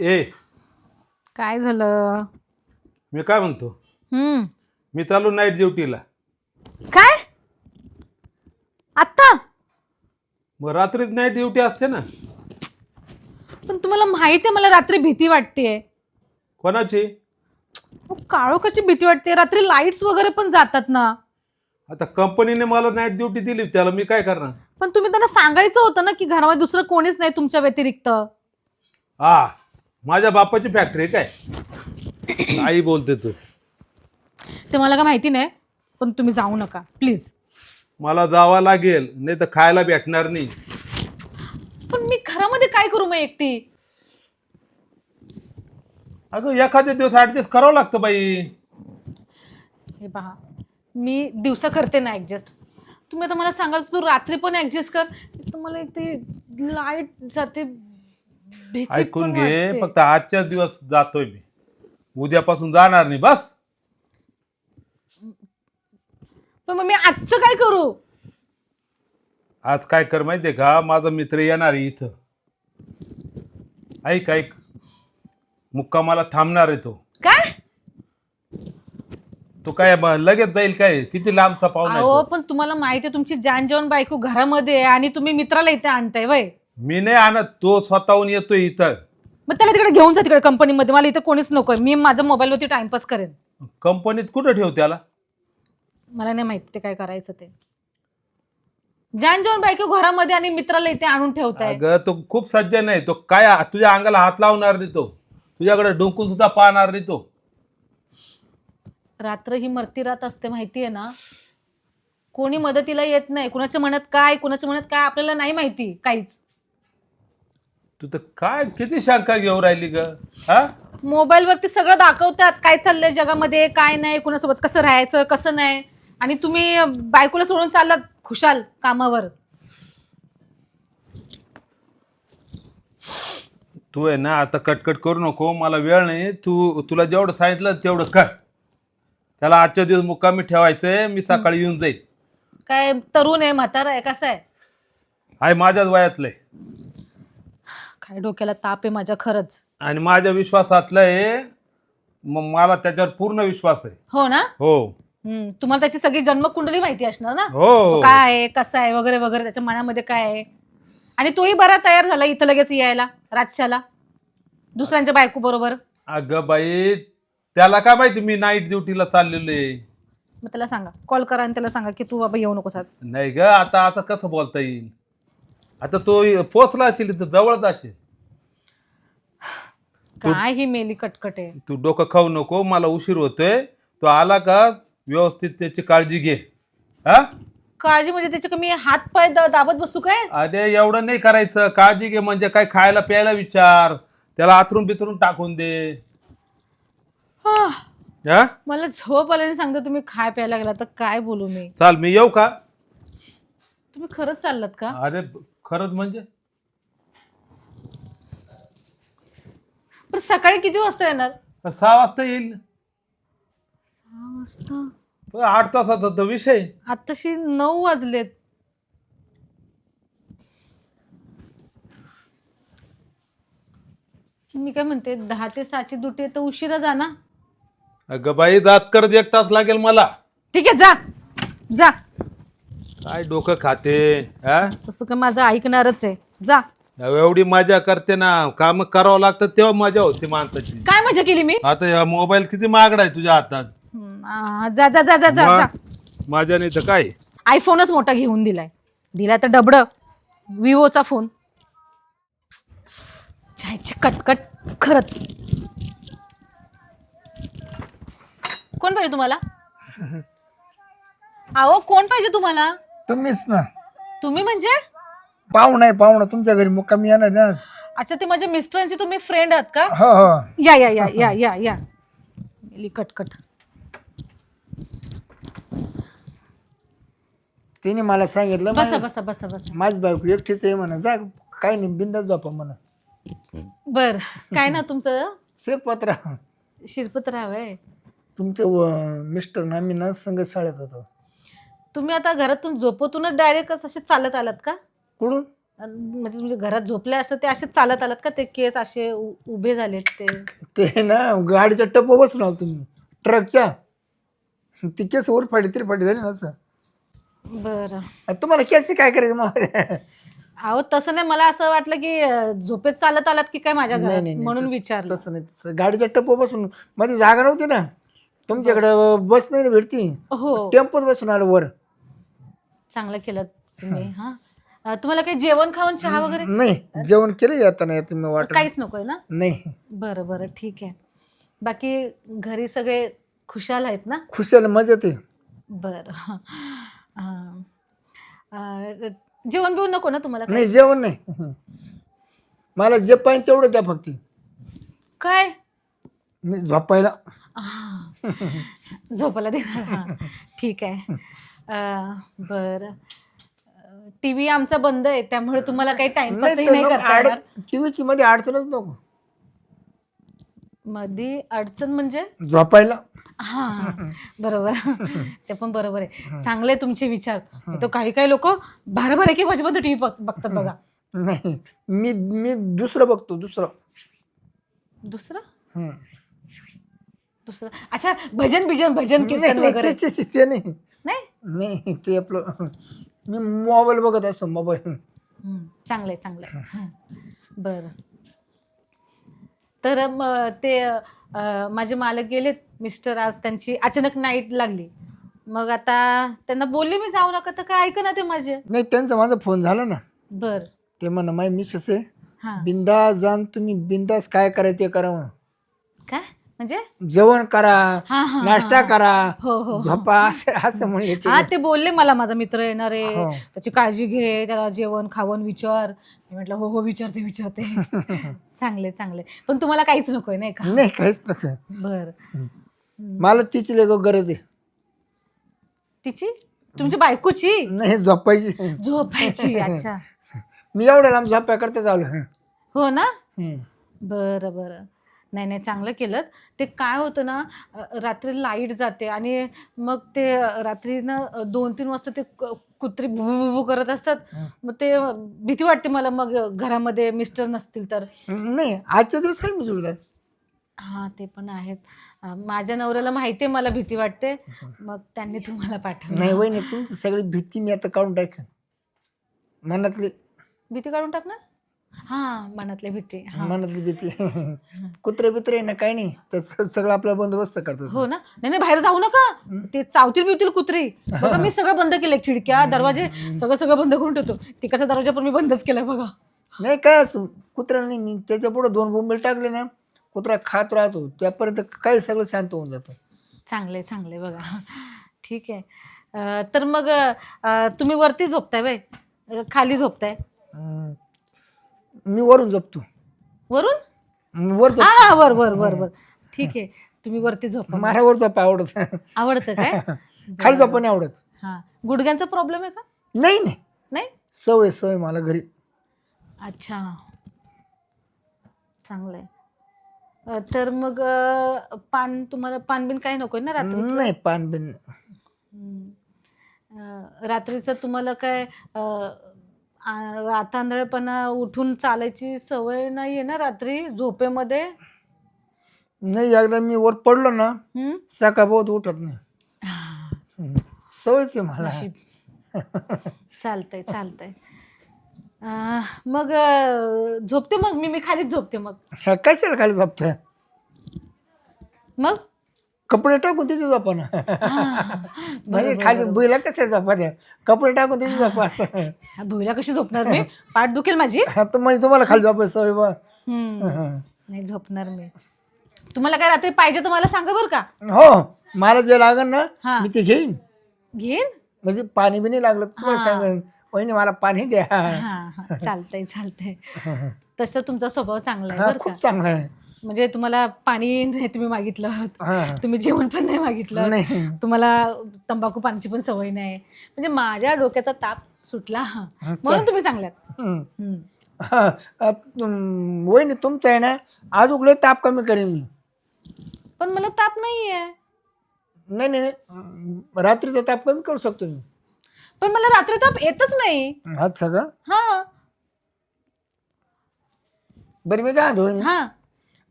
ए काय झालं? मी काय म्हणतो? हम्म. मी चालू नाईट ड्युटीला काय? आत्ता? मग रात्रीच नाईट ड्युटी असते ना. पण तुम्हाला माहिती आहे मला रात्री भीती वाटतेय. कोणाची? काळोखाची भीती वाटते? रात्री लाईट्स वगैरे पण जातात ना. आता कंपनीने मला नाईट ड्युटी दिली त्याला मी काय करणार? पण तुम्ही त्यांना सांगायचं होतं ना की घरामध्ये दुसरं कोणीच नाही तुमच्या व्यतिरिक्त. हा माझ्या बापाची फॅक्टरी काय? आई बोलते तू. ते मला काय माहिती नाही पण तुम्ही जाऊ नका प्लीज मला जावं लागेल नाही तर खायला भेटणार नाही. पण मी घरामध्ये काय करू मग एकटी? अगं एखाद्या दिवस ऍडजस्ट करावं लागतं बाई. हे पहा मी दिवसा करते ना ऍडजस्ट तुम्ही आता मला सांगाल तू रात्री पण ऍडजस्ट कर तर मला एक ते लाइट जाते भीती ऐकून पण घे वाटते. फक्त आजच्या दिवस जातोय मी. उद्यापासून जाणार नाही बस. पण मग मी आजचं काय करू? आज काय कर माहितीये का? माझा मित्र येणार आहे इथं. ऐक ऐक. मुक्कामाला थांबणार आहे तो. काय? तो काय लगेच जाईल काय? किती लांबचा पाहुणा आहे अहो तो? पण तुम्हाला माहिती आहे तुमची जान जेवण बायको घरामध्ये आहे आणि तुम्ही मित्राला इथे आणताय वय. मी नाही आणत तो स्वतःहून येतोय इथं. मग त्याला तिकडे घेऊन जा तिकडे कंपनीमध्ये. मला इथे कोणीच नकोय. मी माझ्या मोबाईलवरती टाइमपास करेन. कंपनीत कुठं ठेव त्याला? मला नाही माहिती ते काय करायचं ते. जान जेवण बायको घरामध्ये आणि मित्राला इथे आणून ठेवताय. अगं तो खूप सज्जन आहे तो काय तुझ्या अंगाला हात लावणार नाही तो. तुझ्याकडे डोकून सुद्धा पाहणार नाही तो. रात्र ही मरती रात असते माहितीये ना? कोणी मदतीला येत नाही. कुणाच्या मनात काय कुणाच्या मनात काय आपल्याला नाही माहिती काहीच. तू तर काय किती शंका घेऊन राहिली ग? हा? मोबाईलवरती सगळं दाखवतात काय चाललंय जगामध्ये काय नाही कुणासोबत कसं राहायचं कसं नाही. आणि तुम्ही बायकोला सोडून चाललात खुशाल कामावर. तू आहे ना आता कटकट करू नको मला वेळ नाही. तू तुला जेवढं सांगितलं तेवढं कर. त्याला आजच्या दिवस मुक्कामी ठेवायचंय मी सकाळी येऊन जाईल. काय तरुण आहे म्हातारा आहे कसं आहे? आहे माझ्याच वयातलंय काय डोक्याला ताप आहे माझ्या खरंच. आणि माझ्या विश्वासातलं आहे मग मला त्याच्यावर पूर्ण विश्वास आहे. हो ना? हो. हम्म, तुम्हाला त्याची सगळी जन्मकुंडली माहिती असणार ना? हो. तो काय आहे कसा आहे वगैरे वगैरे त्याच्या मनामध्ये काय आहे? आणि तोही बरा तयार झाला इथं लगेच यायला रातच्याला दुसऱ्यांच्या बायको बरोबर. अगं बाई त्याला काय माहिती मी नाईट ड्युटीला चाललेलो आहे. मग त्याला सांगा. कॉल करा आणि त्याला सांगा की तू बाबा येऊ नकोस आज. नाही ग आता असं कसं बोलता येईल? आता तो पोचला असेल इथं जवळच असेल काय ही मेली कटकट आहे. तू डोकं खाऊ नको मला उशीर होतोय. तो आला का व्यवस्थित त्याची काळजी घे. हा? काळजी म्हणजे त्याचे कमी हात पाय दा- दाबत बसू काय? अरे एवढं नाही करायचं. काळजी घे म्हणजे काय खायला प्यायला विचार. त्याला आथरून बिथरून टाकून दे. हा, हा? मला झोप आल्याने सांगता तुम्ही खाय प्यायला गेला तर काय बोलू मी? चाल मी येऊ का? तुम्ही खरंच चाललात का? अरे खरंच म्हणजे? पण सकाळी किती वाजता येणार? सहा वाजता येईल. सहा वाजता? पण आठ तासाचा तर विषय. आत्ताशी नऊ वाजलेत. मी काय म्हणते दहा ते सहाची आहे तर उशिरा जा ना. अगं बाई जात करत एक तास लागेल मला. ठीक आहे जा. जा. काय डोकं खाते हा? तसं काय माझं ऐकणारच आहे. जा. एवढी मजा करते ना. काम करावं लागतं तेव्हा मजा होती माणसाची. काय मजा केली मी? आता या मोबाईल किती महागडा आहे तुझ्या हातात? हम्म, आ, जा जा जा जा जा जा. मग माझ्या नाही तर काय? आयफोनच मोठा घेऊन दिलाय. दिलाय तर डबड विवोचा फोन जायची कटकट. खरंच. कोण पाहिजे तुम्हाला? अहो कोण पाहिजे तुम्हाला? तुम्हीच ना. तुम्ही म्हणजे? पाहुण आहे पाहुणा. तुमच्या घरी मुक्कामी येणार ना? अच्छा ते माझ्या मिस्टरांचे तुम्ही फ्रेंड आहात का? हो हो. या या या या या या. गेली कटकट तिने मला सांगितलं बसा बसा बसा बसा. माझी बायको एकटीच आहे म्हणा. जा काय नाही बिंदाच झोपा म्हणा. बर. काय ना तुमचं? शिरपत्रा शिरपतराव आहे. तुमचे व- मिस्टर ना मी ना संगत शाळेत होतो. तुम्ही आता घरातून झोपतूनच डायरेक्ट असे चालत आलात का? कुठून? म्हणजे तुमच्या घरात झोपले असतं ते असे चालत आलात का? ते केस असे उ- उभे झालेत ते? ते ना गाडीच्या टप बसून आलो तुम्ही ट्रकच्या. ती केस वर फाडी तरी फाडी झाली ना असं. बरं. आता तुम्हाला केस काय करायचं मग? अहो तसं नाही मला असं वाटलं की अं, झोपेत चालत आलात की काय माझ्या नाही घरात? नाही नाही, म्हणून तसं- विचारलं. तसं नाही तसं गाडीच्या टप्प बसून मध्ये जागा नव्हती ना. तुमच्याकडं बस नाही ना भेटती. हो. टेम्पोत बसून आलो वर. चांगलं केलं तुम्ही हा. अं, तुम्हाला काही जेवण खाऊन चहा वगैरे? नाही जेवण केलं आता नाही तुम्ही वाटत काहीच नकोय ना? नाही. बरं बरं ठीक आहे. बाकी घरी सगळे खुशाल आहेत ना? खुशाल मजेत आहे. बरं. अं, अं, जेवण बिवण नको ना तुम्हाला? नाही जेवण नाही. मला जे पाहिजे तेवढं द्या फक्त. काय? मी झोपायला. आह, झोपायला देणार हा. ठीक आहे. बरं. टी व्ही आमचा बंद आहे त्यामुळे तुम्हाला काही टाइमपासही नाही करता येणार. टीव्हीची मध्ये अडचणच नको. मध्ये अडचण म्हणजे? झोपायला. हा बरोबर. ते पण बरोबर आहे. चांगले तुमचे विचार. तो काही काही लोक बारा बारा की वाजेपर्यंत टीव्ही बघतात बघा. नाही मी मी दुसरं बघतो दुसरं. दुसरं. दुसरं. अच्छा भजन बिजन भजन कीर्तन वगैरे. ते नाही? नाही ते आपलं मी मोबाईल बघत असतो मोबाईल. चांगलंय चांगलंय. बरं. तर म- ते अं, माझे मालक गेलेत मिस्टर आज त्यांची अचानक नाईट लागली. मग आता त्यांना बोलले मी जाऊ नका तर काय ऐक ना ते माझे. नाही त्यांचा माझा फोन झाला ना. बर. ते म्हणा माय मिसेस आहे. हा. बिंदास जाण तुम्ही बिंदास काय करायचं ते करा म्हणून. काय म्हणजे? जेवण करा हा हा नाश्ता करा हो हो झोपा असं ते हा ते बोलले मला माझा मित्र येणार आहे. हो. त्याची काळजी घे त्याला जेवण खावण विचार. मी म्हटलं हो हो विचारते विचारते. चांगले चांगले. पण तुम्हाला काहीच नकोय नाही का? नाही काहीच नको बर. मला तिची लग गरज आहे. तिची? तुमच्या बायकोची? नाही झोपायची. झोपायची अच्छा. मी एवढ्या लांब झोपाय करता चालू. हो ना? हम्म. बरं बरं. नाही नाही चांगलं केलं ते काय होतं ना रात्री लाइट जाते आणि मग ते रात्री ना दोन तीन वाजता ते कुत्री भू करत असतात. मग ते भीती वाटते मला मग घरामध्ये मिस्टर नसतील तर. नाही आजच्या दिवस काय मी जोडदार हां ते पण आहेत. माझ्या नवऱ्याला माहिती आहे मला भीती वाटते. मग त्यांनी तुम्हाला पाठवलं. नाही वय नाही तुमची सगळी भीती मी आता काढून टाक मनातली. भीती काढून टाक ना हां मनातली भीती हां. मनातली भीती. कुत्रे बित्रे ना काही नाही. सगळं आपला बंदोबस्त करतात. हो ना? नाही नाही बाहेर जाऊ नका. ते चावतील बिवतील कुत्री. बघा मी सगळं बंद केलंय खिडक्या दरवाजे सगळं सगळं बंद करून ठेवतो. तिकडचा दरवाजा पण मी बंदच केलाय बघा. नाही काय असं? कुत्र्याला नाही मी त्याच्या पुढे दोन बोंबेल टाकले ना कुत्रा खात राहतो. त्यापर्यंत काही सगळं शांत होऊन जातं. चांगले चांगले बघा. ठीक आहे. अं, तर मग अं, तुम्ही वरती झोपताय बाय खाली झोपताय. हम्म. मी वरून जपतो वरून? वर झोप हा वर वर वर वर. ठीक आहे. तुम्ही वरती झोपा मला वर झोप आवडत. आवडतं काय? खाली झोप नाही आवडत. हा. गुडघ्यांचा प्रॉब्लेम आहे का? नाही नाही. नाही? सवय सवय मला घरी. अच्छा. चांगलं आहे. अं, तर मग अं, पान तुम्हाला पान बिन काही नकोय ना रात्री नाही पान बिन रात्रीचं तुम्हाला काय अं, रातांधळेपणा उठून चालायची सवय नाहीये ना रात्री झोपेमध्ये? नाही एकदा मी वर पडलो ना हम्म? उठत नाही. हम्म. सवयच आहे मला. नशीब. चालतंय चालतंय. अं, मग अं, झोपते मग मी? मी खालीच झोपते मग. कशाला खाली झोपत? मग? कपडे टाकून तिथे झोपा ना. म्हणजे खाली बुईला कसे झोपा द्या कपडे टाकून तिथे झोपा असं. भुईला कशी झोपणार मी? पाठ दुखेल माझी? आता म्हणजे तुम्हाला खाली झोपायची सवय बा. नाही झोपणार मी. तुम्हाला काय रात्री पाहिजे तर मला सांगा बरं का. हो मला जे लागन ना हा. मी ते घेईन. घेईन? म्हणजे पाणी बी नाही लागलं तर तुम्हाला सांगेन वहिनी मला पाणी द्या. हा हा. चालतंय चालतंय. तसं तुमचा स्वभाव चांगला आहे हा बरं खूप का. चांगला आहे. म्हणजे तुम्हाला पाणी नाही तुम्ही मागितलं हा तुम्ही जेवण पण नाही मागितलं नाही. तुम्हाला तंबाखू पाण्याची पण सवय नाही. म्हणजे माझ्या डोक्याचा ताप सुटला. म्हणून तुम्ही चांगल्यात हम्म. हम्म. हा, आ, तुम- वहिनी तुमचं आहे ना आज उघडे ताप कमी करेन मी. पण मला ताप नाहीये. नाही नाही नाही. रात्रीचा ताप कमी करू शकतो मी. पण मला रात्री ताप येतच नाही. आज सगळं? हा. बरं मी काय म्हणतो हा.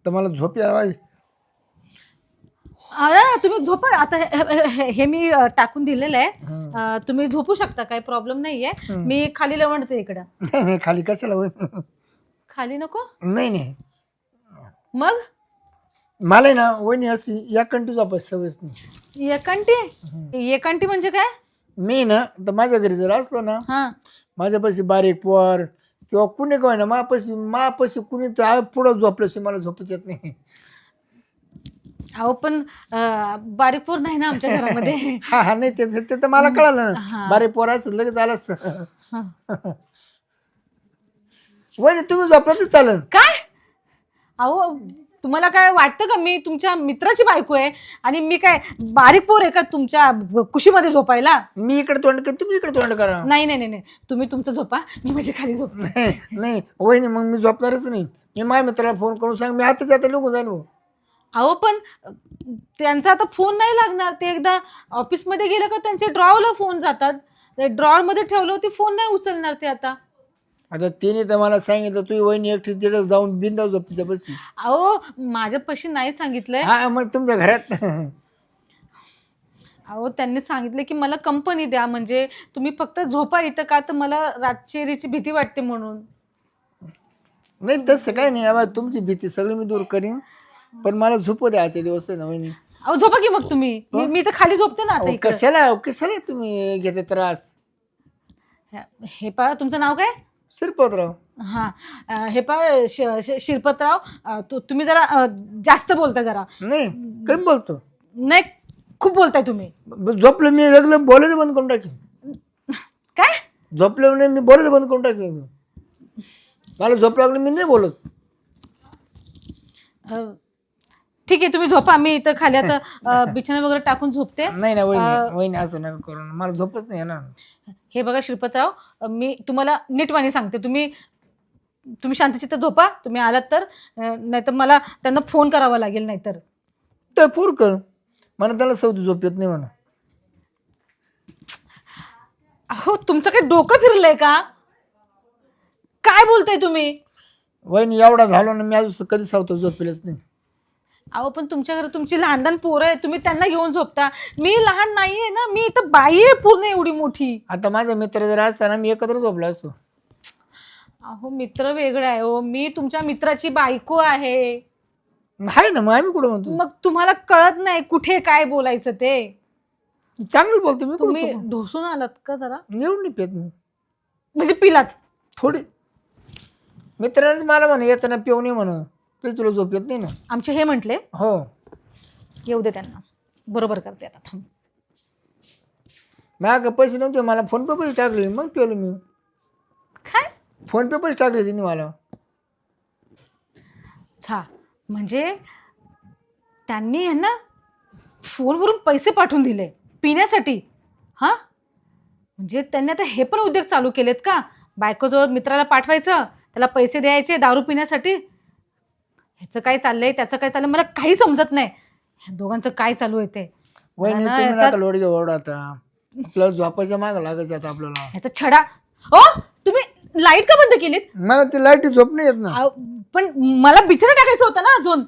तर मला झोप पाहिजे. अरे तुम्ही झोपा. आता हे- हे- हे- हे मी अ, टाकून दिलेलं आहे. अ, तुम्ही झोपू शकता काही प्रॉब्लेम नाहीये. मी खाली लवणते इकडं. नाही नाही खाली कशाला होईल खाली नको? नाही नाही. मग? मला आहे ना वहिनी अशी या कंटी झोपायची सवयच नाही एकांटी? एकांटी म्हणजे काय? मी ना तर माझ्या घरी जर असलो ना हा. माझ्यापाशी बारीक पोर किंवा कुणी काय ना मापाशी मापाशी कुणी तर पुढं झोपल्याशी मला झोपच येत नाही. अहो पण अ, बारीक पोर नाही ना आमच्या घरामध्ये. हा हा नाही ते ते तर मला कळालं. ना. बारीक पोर असतं लगेच आलं असतं. हा. वहिनी तुम्ही झोपला तर चालेल. काय? अहो तुम्हाला काय वाटतं का? मी तुमच्या मित्राची बायको आहे आणि मी काय बारीक पोर आहे का तुमच्या कुशीमध्ये झोपायला? मी इकडे तोंड कर तुम्ही इकडे तोंड करा. नाही नाही नाही नाही. तुम्ही तुमचं झोपा मी माझ्या खाली झोप नाही नाही. वहिनी मग मी झोपणारच नाही. मी माझ्या मित्राला फोन करून सांग मी आता जाता निघून जाईन भाऊ. अहो पण त्यांचा आता फोन नाही लागणार. ते एकदा ऑफिसमध्ये गेलं का त्यांचे ड्रॉवरला फोन जातात. ड्रॉवरमध्ये ठेवलं ते फोन नाही उचलणार ते आता. आता तिने तर मला सांगितलं तुझी वहिनी एकटी तिथे जाऊन बिंदा झोप तिच्यापाशी अहो माझ्यापाशी नाही सांगितलंय. हा मग तुमच्या घरात? अहो त्यांनी सांगितलं की मला कंपनी द्या म्हणजे तुम्ही फक्त झोपा इथं का तर मला रातचेरीची भीती वाटते म्हणून. नाही तसं काय नाही आबा तुमची भीती सगळी मी दूर करीन. पण मला झोपू द्या आजचे दिवस आहे ना वहिनी? अहो झोपा की मग तुम्ही? मी मी तर खाली झोपते ना आता अहो, इकडे. कशाला कशाला तुम्ही घेते त्रास? हे पा तुमचं नाव काय? शिरपतराव. हा अं, हे पा शिरपतराव अं, तु- तुम्ही जरा अं, जास्त बोलताय जरा. नाही कमी बोलतो. नाही खूप बोलताय तुम्ही. ब- झोपलं मी लागलं बोलायचं बंद करून टाकेन. काय? झोपलं नाही मी बोलायचं बंद करून टाकेन. मला झोप लागली मी नाही बोलत. अं, ठीक आहे तुम्ही झोपा. मी इथं खाली आता अं, बिछाना वगैरे टाकून झोपते. नाही ना वहिनी वहिनी असं नका करू. ना. मला झोपच नाही येणार. हे बघा श्रीपतराव अं, मी तुम्हाला नीटवाणी सांगते. तुम्ही तुम्ही शांतचित्त झोपा. तुम्ही आलात तर नाहीतर मला त्यांना फोन करावा लागेल नाहीतर. तर पूर कर. मला त्याला सौदी झोप येत नाही म्हणा. अहो तुमचं काही डोकं फिरलंय का? काय बोलताय तुम्ही? वहिनी एवढा झालो ना मी अजून कधी सावतो झोपेलच नाही. अहो पण तुमच्या घरात तुमची लहान लहान पोरं आहे तुम्ही त्यांना घेऊन झोपता. मी लहान नाहीये ना मी इथं बाई आहे पूर्ण एवढी मोठी. आता माझा मित्र जर असताना मी एकत्र झोपला असतो. अहो मित्र वेगळा आहे हो. मी तुमच्या मित्राची बायको आहे. आहे ना मग आम्ही कुठं म्हणतो? मग तुम्हाला कळत नाही कुठे काय बोलायचं ते. चांगलं बोलतो मी तुम्ही ढोसून आलात का जरा? नाही पेत मी. म्हणजे पिलात. थोडी. मित्राने मला म्हणे येताना पिऊन ये म्हणून. ते तुला झोप येत नाही ना? आमचे हे म्हटले हो. येऊ दे त्यांना. बरोबर करते आता थांब. माझ्या पैसे नव्हते मला फोन पे पैसे टाकले मग पेलो मी. काय? फोन पे पैसे टाकले तिने मला. छा म्हणजे त्यांनी यांना फोनवरून पैसे पाठवून दिले पिण्यासाठी. हां? म्हणजे त्यांनी आता हे पण उद्योग चालू केलेत का? बायकोजवळ मित्राला पाठवायचं त्याला पैसे द्यायचे दारू पिण्यासाठी. ह्याचं काय चाललंय त्याचं काय चाललंय मला काही समजत नाही. ह्या दोघांचं काय चालू आहे ते? वहिनी मला तुम्ही याच्यात- नका लोड घेऊ एवढा आता. आपल्याला झोपायच्या मागं लागायचं आता आपल्याला. ह्याचा छडा ओ तुम्ही लाइट का बंद केलीत? मला ती लाइट झोप नाही येत ना. अहो, पण मला बिछाना टाकायचं होतं ना अजून.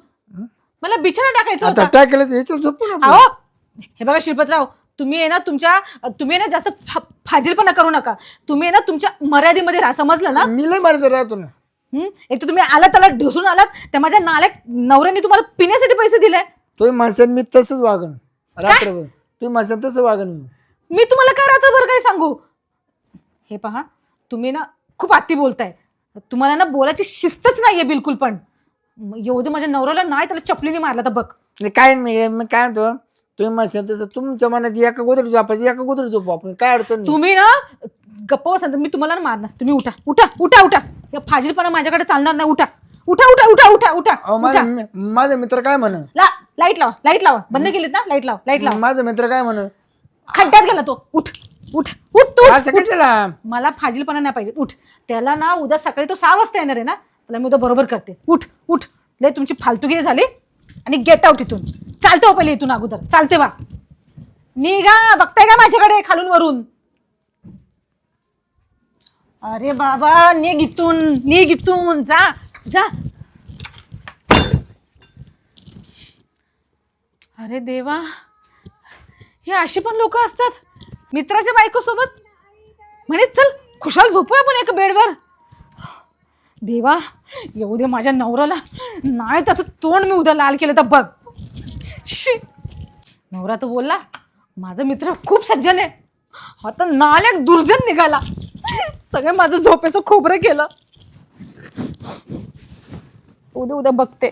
मला बिछाना टाकायचं आता होतं. याच्यात आपण. अहो हे बघा श्रीपतराव तुम्ही आहे ना तुमच्या तुम्ही आहे ना जास्त फा- फाजीलपणा करू नका. तुम्ही आहे ना तुमच्या मर्यादेमध्ये राहा समजलं ना? मी लय मारतो राहतो ना. हं? एक तर तुम्ही आलात त्याला ढोसून आलात त्या माझ्या नाल्या नवऱ्याने तुम्हाला पिण्यासाठी पैसे दिले. तुम्ही माणसाने मी तसंच वागन. रात्रभर. तुम्ही माणसाने तसं वागन मी. मी तुम्हाला काय रात्रभर काय सांगू? हे पहा तुम्ही ना खूप आत्ती बोलताय. तुम्हाला ना बोलायची शिस्तच नाहीये बिलकुल पण. म- येऊ दे माझ्या नवऱ्याला नाही त्याला चपलीने मारला तर बघ. नाही, काय मी मी काय म्हणतो? तुम्ही तसं तुमच्या मनात एका गोदरी झोपायची एका गोदरी झोपू आपण. काय अडचण नाही. तुम्ही ना गप्प बसा तुम्ही तुम्हाला ना मारणार तुम्ही उठा उठा उठा उठा. या फाजीलपणा माझ्याकडे चालणार नाही. उठा उठा उठा उठा उठा उठा माझा माझा मित्र काय म्हण? ला लाइट लावा लाइट लावा. बंद केलीत ना? लाइट लावा लाइट लावा. माझा मित्र काय म्हण? खड्ड्यात गेला तो. उठ उठ उठ तू असं मला फाजीलपणा नाही पाहिजे. उठ. त्याला ना उद्या सकाळी तो सहा वाजता येणार आहे ना? त्याला मी उद्या बरोबर करते. उठ उठ. लय तुमची फालतुगिरी झाली. आणि गेट आउट इथून. चालतो पहिले इथून अगोदर. चालते बा. निघा बघताय का माझ्याकडे खालून वरून? अरे बाबा निघ इथून निघ इथून. जा जा. अरे देवा. हे अशी पण लोक असतात. मित्राच्या बायकोसोबत? म्हणे चल खुशाल झोपूया आपण एका बेडवर. देवा. येऊ दे माझ्या नवऱ्याला. नाही त्याचं तोंड मी उद्या लाल केलं तर बघ. शी. नवरा तर बोलला माझा मित्र खूप सज्जन आहे. आता नाल्यात दुर्जन निघाला. सगळं माझं झोपेचं खोबरं केलं. उद्या उद्या बघते.